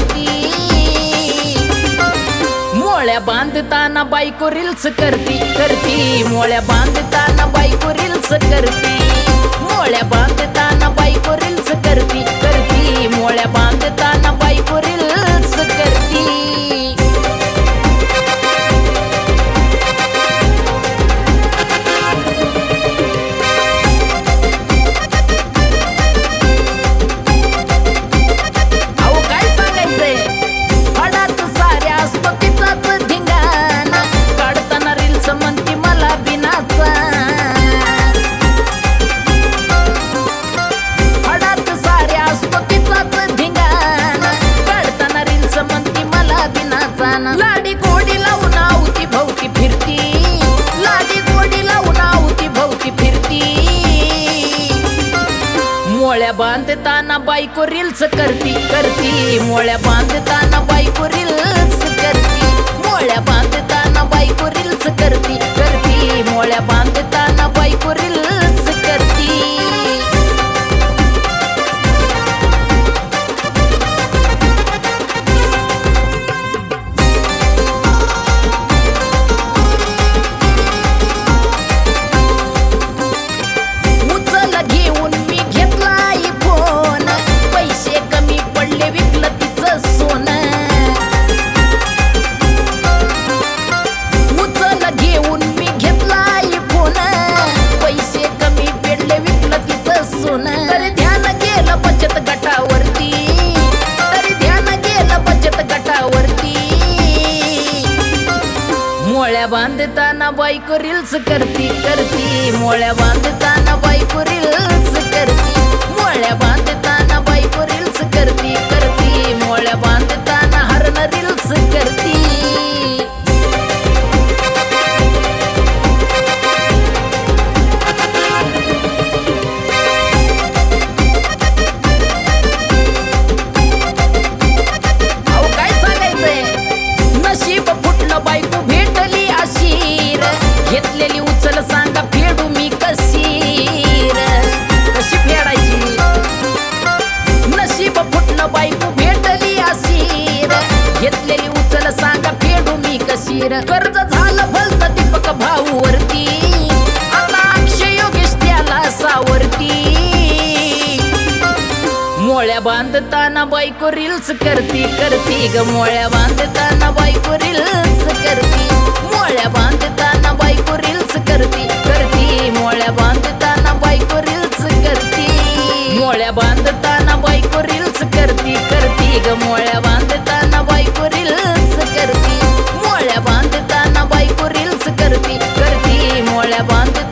करती. मोळ्या बांधताना बायको रिल्स करती करती. मोळ्या बांधताना बायको रिल्स करती. मोळ्या बांध मोळ्या बांधताना बायको रील्स करती करती. मोळ्या बांधताना बायको रील्स करती. बांधताना बायको रील्स करती करती. मोळ्या बांधताना बायको रील्स करती. मोळ्या बांधताना मी कर्ज झालं भलत दीपक भाऊवरती. आता अक्षय योगेश त्याला सावरती. मोळ्या बांधताना बायको रील्स करती करती ग. मोळ्या बांधताना बायको रील्स करती. मोळ्या बांधताना बायको रील्स करती करती. मोळ्या बांधताना बायको रील्स करती. मोळ्या बांधताना बायको रील्स करती करती ग. मोळ्या बांध வந்து